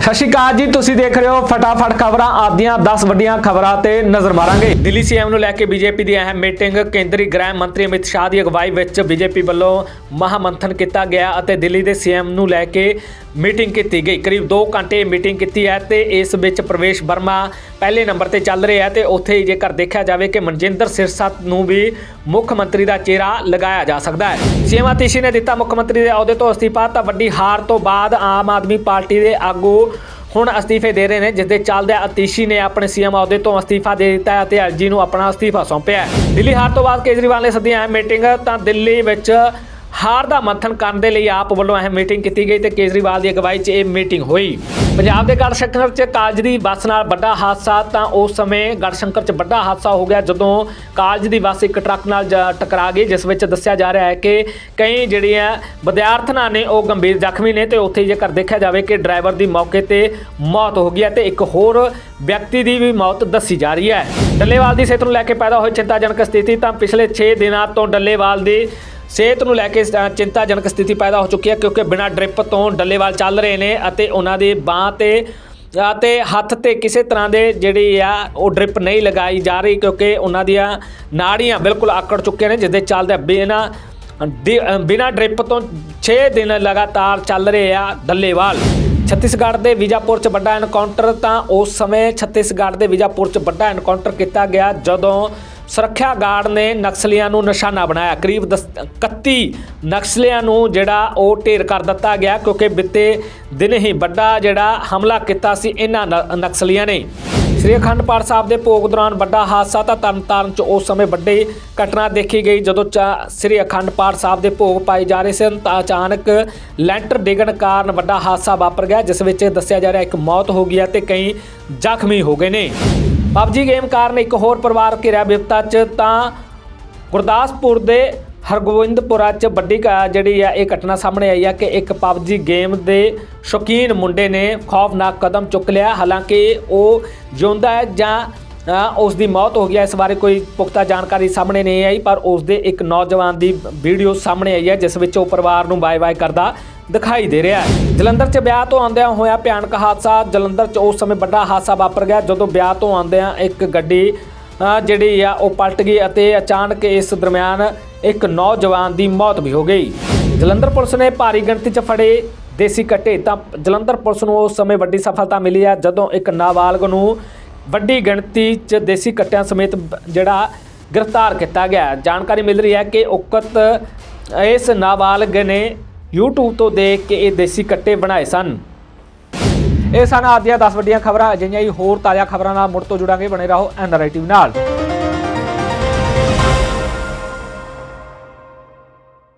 ਸਤਿ ਸ਼੍ਰੀ ਅਕਾਲ ਜੀ, ਤੁਸੀਂ ਦੇਖ ਰਹੇ ਹੋ ਫਟਾਫਟ ਖਬਰਾਂ ਆਦੀਆਂ 10 ਵੱਡੀਆਂ ਖਬਰਾਂ ਤੇ ਨਜ਼ਰ ਮਾਰਾਂਗੇ। ਦਿੱਲੀ ਸੀਐਮ ਨੂੰ ਲੈ ਕੇ ਬੀਜੇਪੀ ਦੀ ਅਹਿਮ ਮੀਟਿੰਗ, ਕੇਂਦਰੀ ਗ੍ਰਹਿ ਮੰਤਰੀ ਅਮਿਤ ਸ਼ਾਹ ਦੀ ਅਗਵਾਈ ਵਿੱਚ ਬੀਜੇਪੀ ਵੱਲੋਂ ਮਹਾਮੰਥਨ ਕੀਤਾ ਗਿਆ ਅਤੇ ਦਿੱਲੀ ਦੇ ਸੀਐਮ ਨੂੰ ਲੈ ਕੇ ਮੀਟਿੰਗ ਕੀਤੀ ਗਈ। ਕਰੀਬ 2 ਘੰਟੇ ਮੀਟਿੰਗ ਕੀਤੀ ਹੈ ਤੇ ਇਸ ਵਿੱਚ ਪ੍ਰਵੇਸ਼ ਵਰਮਾ ਪਹਿਲੇ ਨੰਬਰ ਤੇ ਚੱਲ ਰਿਹਾ ਹੈ ਤੇ ਉੱਥੇ ਹੀ ਜੇਕਰ ਦੇਖਿਆ ਜਾਵੇ ਕਿ ਮਨਜਿੰਦਰ ਸਿਰਸਾ ਨੂੰ ਵੀ ਮੁੱਖ ਮੰਤਰੀ ਦਾ ਚਿਹਰਾ ਲਗਾਇਆ ਜਾ ਸਕਦਾ ਹੈ। ਸੀਐਮ ਅਤੀਸ਼ੀ ਨੇ ਦਿੱਤਾ ਮੁੱਖ ਮੰਤਰੀ ਦੇ ਅਹੁਦੇ ਤੋਂ ਅਸਤੀਫਾ, ਤਾਂ ਵੱਡੀ ਹਾਰ ਤੋਂ ਬਾਅਦ ਆਮ ਆਦਮੀ ਪਾਰਟੀ ਦੇ ਆਗੂ ਹੁਣ ਅਸਤੀਫੇ ਦੇ ਰਹੇ ਨੇ ਜਿਸ ਦੇ ਚੱਲਦੇ ਅਤੀਸ਼ੀ ਨੇ ਆਪਣੇ ਸੀਐਮ ਅਹੁਦੇ ਤੋਂ ਅਸਤੀਫਾ ਦੇ ਦਿੱਤਾ ਹੈ ਅਤੇ ਐਲਜੀ ਨੂੰ ਆਪਣਾ ਅਸਤੀਫਾ ਸੌਂਪਿਆ ਦਿੱਲੀ ਹਾਰ ਤੋਂ ਬਾਅਦ ਕੇਜਰੀਵਾਲ ਨੇ ਸੱਦੀ ਅਹਿਮ ਮੀਟਿੰਗ, ਤਾਂ ਦਿੱਲੀ ਵਿੱਚ ਹਾਰ ਦਾ ਮੰਥਨ ਕਰਨ ਦੇ ਲਈ ਆਪ ਵੱਲੋਂ ਅਹਿਮ ਮੀਟਿੰਗ ਕੀਤੀ ਗਈ ਤੇ ਕੇਜਰੀਵਾਲ ਦੀ ਅਗਵਾਈ 'ਚ ਇਹ ਮੀਟਿੰਗ ਹੋਈ। ਪੰਜਾਬ ਦੇ ਗੜਸ਼ੰਕਰ 'ਚ ਕਾਲਜ ਦੀ ਬੱਸ ਨਾਲ ਵੱਡਾ ਹਾਦਸਾ, ਤਾਂ ਉਸ ਸਮੇਂ ਗੜਸ਼ੰਕਰ 'ਚ ਵੱਡਾ ਹਾਦਸਾ ਹੋ ਗਿਆ ਜਦੋਂ ਕਾਲਜ ਦੀ ਬੱਸ ਇੱਕ ਟਰੱਕ ਨਾਲ ਜਾ- ਟਕਰਾ ਗਈ, ਜਿਸ ਵਿੱਚ ਦੱਸਿਆ ਜਾ ਰਿਹਾ ਹੈ ਕਿ ਕਈ ਜਿਹੜੀਆਂ ਵਿਦਿਆਰਥਣਾਂ ਨੇ ਉਹ ਗੰਭੀਰ ਜ਼ਖਮੀ ਨੇ ਤੇ ਉੱਥੇ ਜੇਕਰ ਦੇਖਿਆ ਜਾਵੇ ਕਿ ਡਰਾਈਵਰ ਦੀ ਮੌਕੇ ਤੇ ਮੌਤ ਹੋ ਗਈ ਹੈ ਤੇ ਇੱਕ ਹੋਰ ਵਿਅਕਤੀ ਦੀ ਵੀ ਮੌਤ ਦੱਸੀ ਜਾ ਰਹੀ ਹੈ। ਡੱਲੇਵਾਲ ਦੀ ਸਿਹਤ ਨੂੰ ਲੈ ਕੇ ਪੈਦਾ ਹੋਈ ਚਿੰਤਾਜਨਕ ਸਥਿਤੀ, ਤਾਂ ਪਿਛਲੇ 6 ਦਿਨਾਂ ਤੋਂ ਡੱਲੇਵਾਲ ਦੀ ਸਿਹਤ ਨੂੰ ਲੈ ਕੇ ਚਿੰਤਾਜਨਕ ਸਥਿਤੀ ਪੈਦਾ ਹੋ ਚੁੱਕੀ ਹੈ ਕਿਉਂਕਿ ਬਿਨਾਂ ਡ੍ਰਿਪ ਤੋਂ ਡੱਲੇਵਾਲ ਚੱਲ ਰਹੇ ਨੇ ਅਤੇ ਉਹਨਾਂ ਦੀ ਬਾਹ ਤੇ ਅਤੇ ਹੱਥ ਤੇ ਕਿਸੇ ਤਰ੍ਹਾਂ ਦੇ ਜਿਹੜੀ ਆ, ਉਹ ਡ੍ਰਿਪ ਨਹੀਂ ਲਗਾਈ ਜਾ ਰਹੀ ਕਿਉਂਕਿ ਉਹਨਾਂ ਦੀਆਂ ਨਾੜੀਆਂ ਬਿਲਕੁਲ ਆਕੜ ਚੁੱਕੀਆਂ ਨੇ ਜਿਸ ਦੇ ਚੱਲਦੇ ਬਿਨਾਂ ਡਿ- ਬਿਨਾਂ ਡ੍ਰਿਪ ਤੋਂ 6 ਦਿਨ ਲਗਾਤਾਰ ਚੱਲ ਰਹੇ ਆ ਡੱਲੇਵਾਲ। ਛੱਤੀਸਗੜ੍ਹ ਦੇ ਵਿਜਾਪੁਰ 'ਚ ਵੱਡਾ ਐਨਕਾਊਂਟਰ ਤਾਂ ਉਸ ਸਮੇਂ ਛੱਤੀਸਗੜ੍ਹ ਦੇ ਵਿਜਾਪੁਰ 'ਚ ਵੱਡਾ ਐਨਕਾਊਂਟਰ ਕੀਤਾ ਗਿਆ ਜਦੋਂ ਸੁਰੱਖਿਆ ਗਾਰਡ ਨੇ ਨਕਸਲੀਆਂ ਨੂੰ ਨਿਸ਼ਾਨਾ ਬਣਾਇਆ। ਕਰੀਬ ਦਸ- 31 ਨਕਸਲੀਆਂ ਨੂੰ ਜਿਹੜਾ ਉਹ ਢੇਰ ਕਰ ਦਿੱਤਾ ਗਿਆ ਕਿਉਂਕਿ ਬਿੱਤੇ ਦਿਨ ਹੀ ਵੱਡਾ ਜਿਹੜਾ ਹਮਲਾ ਕੀਤਾ ਸੀ ਇਹਨਾਂ ਨ- ਨਕਸਲੀਆਂ ਨੇ। ਸ੍ਰੀ ਅਖੰਡ ਪਾਠ ਸਾਹਿਬ ਦੇ ਭੋਗ ਦੌਰਾਨ ਵੱਡਾ ਹਾਦਸਾ ਤਾਂ ਤਰਨਤਾਰਨ 'ਚ ਉਸ ਸਮੇਂ ਵੱਡੀ ਘਟਨਾ ਦੇਖੀ ਗਈ ਜਦੋਂ ਚਾ- ਸ੍ਰੀ ਅਖੰਡ ਪਾਠ ਸਾਹਿਬ ਦੇ ਭੋਗ ਪਾਏ ਜਾ ਰਹੇ ਸਨ ਤਾਂ ਅਚਾਨਕ ਲੈਂਟਰ ਡਿੱਗਣ ਕਾਰਨ ਵੱਡਾ ਹਾਦਸਾ ਵਾਪਰ ਗਿਆ, ਜਿਸ ਵਿੱਚ ਦੱਸਿਆ ਜਾ ਰਿਹਾ ਇੱਕ ਮੌਤ ਹੋ ਗਈ ਹੈ ਤੇ ਕਈ ਜ਼ਖਮੀ ਹੋ ਗਏ ਨੇ। ਪਬਜੀ ਗੇਮ ਕਾਰਨ ਇੱਕ ਹੋਰ ਪਰਿਵਾਰ ਘਿਰਿਆ ਵਿਪਤਾ 'ਚ, ਤਾਂ ਗੁਰਦਾਸਪੁਰ ਦੇ ਹਰਗੋਬਿੰਦਪੁਰਾ 'ਚ ਵੱਡੀ ਕ- ਜਿਹੜੀ ਆ, ਇਹ ਘਟਨਾ ਸਾਹਮਣੇ ਆਈ ਆ ਕਿ ਇੱਕ ਪਬਜੀ ਗੇਮ ਦੇ ਸ਼ੌਕੀਨ ਮੁੰਡੇ ਨੇ ਖੌਫਨਾਕ ਕਦਮ ਚੁੱਕ ਲਿਆ। ਹਾਲਾਂਕਿ ਉਹ ਜਿਉਂਦਾ ਹੈ ਜਾਂ ਉਸ ਦੀ ਮੌਤ ਹੋ ਗਈ ਹੈ। ਇਸ ਬਾਰੇ ਕੋਈ ਪੁਖਤਾ ਜਾਣਕਾਰੀ ਸਾਹਮਣੇ ਨਹੀਂ ਆਈ, ਪਰ ਉਸ ਦੇ ਇੱਕ ਨੌਜਵਾਨ ਦੀ ਵੀਡੀਓ ਸਾਹਮਣੇ ਆਈ ਹੈ, ਜਿਸ ਵਿੱਚ ਉਹ ਪਰਿਵਾਰ ਨੂੰ ਬਾਏ-ਬਾਏ ਕਰਦਾ ਦਿਖਾਈ ਦੇ ਰਿਹਾ ਹੈ। ਜਲੰਧਰ 'ਚ ਵਿਆਹ ਤੋਂ ਆਉਂਦਿਆਂ ਹੋਇਆ ਭਿਆਨਕ ਹਾਦਸਾ। ਜਲੰਧਰ 'ਚ ਉਸ ਸਮੇਂ ਵੱਡਾ ਹਾਦਸਾ ਵਾਪਰ ਗਿਆ, ਜਦੋਂ ਵਿਆਹ ਤੋਂ ਆਉਂਦਿਆਂ ਇੱਕ ਗੱਡੀ ਜਿਹੜੀ ਆ, ਉਹ ਪਲਟ ਗਈ ਅਤੇ ਅਚਾਨਕ ਇਸ ਦਰਮਿਆਨ ਇੱਕ ਨੌਜਵਾਨ ਦੀ ਮੌਤ ਵੀ ਹੋ ਗਈ। ਜਲੰਧਰ ਪੁਲਿਸ ਨੇ ਭਾਰੀ ਗਿਣਤੀ 'ਚ ਫੜੇ ਦੇਸੀ ਕੱਟੇ। ਤਾਂ ਜਲੰਧਰ ਪੁਲਿਸ ਨੂੰ ਉਸ ਸਮੇਂ ਵੱਡੀ ਸਫਲਤਾ ਮਿਲੀ ਹੈ, ਜਦੋਂ ਇੱਕ ਨਾਬਾਲਗ ਨੂੰ ਵੱਡੀ ਗਿਣਤੀ 'ਚ ਦੇਸੀ ਕੱਟਿਆਂ ਸਮੇਤ ਜਿਹੜਾ ਗ੍ਰਿਫਤਾਰ ਕੀਤਾ ਗਿਆ। ਜਾਣਕਾਰੀ ਮਿਲ ਰਹੀ ਹੈ ਕਿ ਉਕਤ ਇਸ ਨਾਬਾਲਗ ਨੇ YouTube ਤੋਂ ਦੇਖ ਕੇ ਇਹ ਦੇਸੀ ਕੱਟੇ ਬਣਾਏ ਸਨ। ਇਹ ਸਨ ਅੱਜ ਦੀਆਂ 10 ਵੱਡੀਆਂ ਖਬਰਾਂ। ਅਜਿਹੀਆਂ ਹੀ ਹੋਰ ਤਾਜ਼ਾ ਖਬਰਾਂ ਨਾਲ ਮੁੜ ਤੋਂ ਜੁੜਾਂਗੇ। ਬਣੇ ਰਹੋ ਐਨਆਰਆਈ ਟੀਵੀ ਨਾਲ।